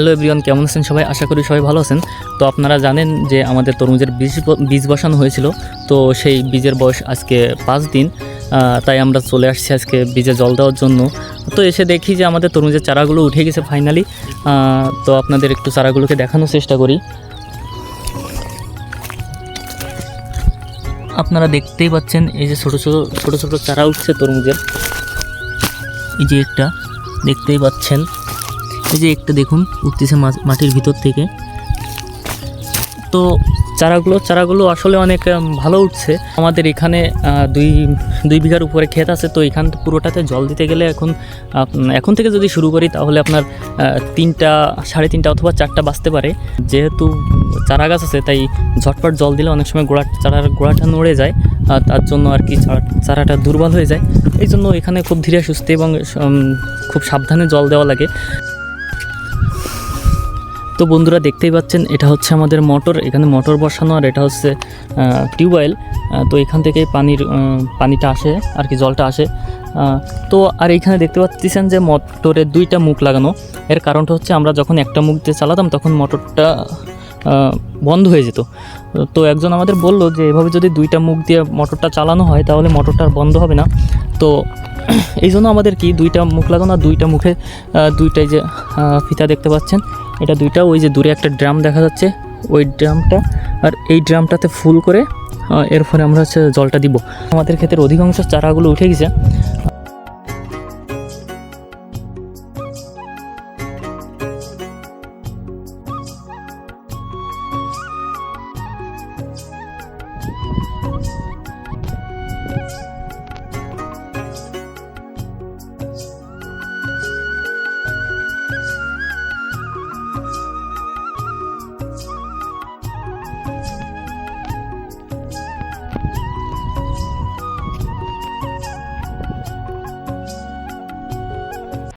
Hello everyone কেমন আছেন সবাই? আশা করি সবাই ভালো আছেন। তো আপনারা জানেন যে আমাদের তরমুজের বীজ বীজ বসানো হয়েছিল। তো সেই বীজের বয়স আজকে পাঁচ দিন তাই আমরা চলে আসছি আজকে বীজে জল দেওয়ার জন্য। তো এসে দেখি যে আমাদের তরমুজের চারাগুলো উঠে গেছে ফাইনালি তো আপনাদের একটু চারাগুলোকে দেখানোর চেষ্টা করি। আপনারা দেখতেই পাচ্ছেন এই যে ছোটো ছোটো ছোটো ছোটো চারা উঠছে তরমুজের। এই যে একটা, দেখতেই পাচ্ছেন। এই যে একটা দেখুন, উঠতেছে মাটির ভিতর থেকে। তো চারাগুলো চারাগুলো আসলে অনেক ভালো উঠছে। আমাদের এখানে দুই দুই বিঘার উপরে ক্ষেত আছে, তো এখান পুরোটাতে জল দিতে গেলে এখন এখন থেকে যদি শুরু করি, তাহলে আপনার তিনটা, সাড়ে তিনটা অথবা চারটা বাজতে পারে। যেহেতু চারা গাছ আছে, তাই ঝটপট জল দিলে অনেক সময় গোড়া, চারার গোড়াটা নড়ে যায় আর তার জন্য আর কি চারা- চারাটা দুর্বল হয়ে যায়। এই জন্য এখানে খুব ধীরে সুস্থে এবং খুব সাবধানে জল দেওয়া লাগে। তো বন্ধুরা দেখতেই পাচ্ছেন, এটা হচ্ছে আমাদের মোটর, এখানে মোটর বসানো আর এটা হচ্ছে টিউবওয়েল তো এখান থেকেই পানির পানিটা আসে আর কি, জলটা আসে। তো আর এইখানে দেখতে পাচ্ছেন যে মোটরের দুইটা মুখ লাগানো। এর কারণটা হচ্ছে আমরা যখন একটা মুখ দিয়ে চালাতাম তখন মোটরটা বন্ধ হয়ে যেত। তো একজন আমাদের বলল যে এভাবে যদি দুইটা মুখ দিয়ে মোটরটা চালানো হয় তাহলে মোটরটা বন্ধ হবে না। তো এই জন্য আমাদের কি দুইটা মুখ লাগানো আর দুইটা মুখে দুইটাই যে ফিতা দেখতে পাচ্ছেন। এটা দুইটা, ওই যে দূরে একটা ড্রাম দেখা যাচ্ছে, ওই ড্রামটা, আর এই ড্রামটাতে ফুল করে এর ফলে আমরা হচ্ছে জলটা দিব। আমাদের ক্ষেত্রে অধিকাংশ চারাগুলো উঠে গেছে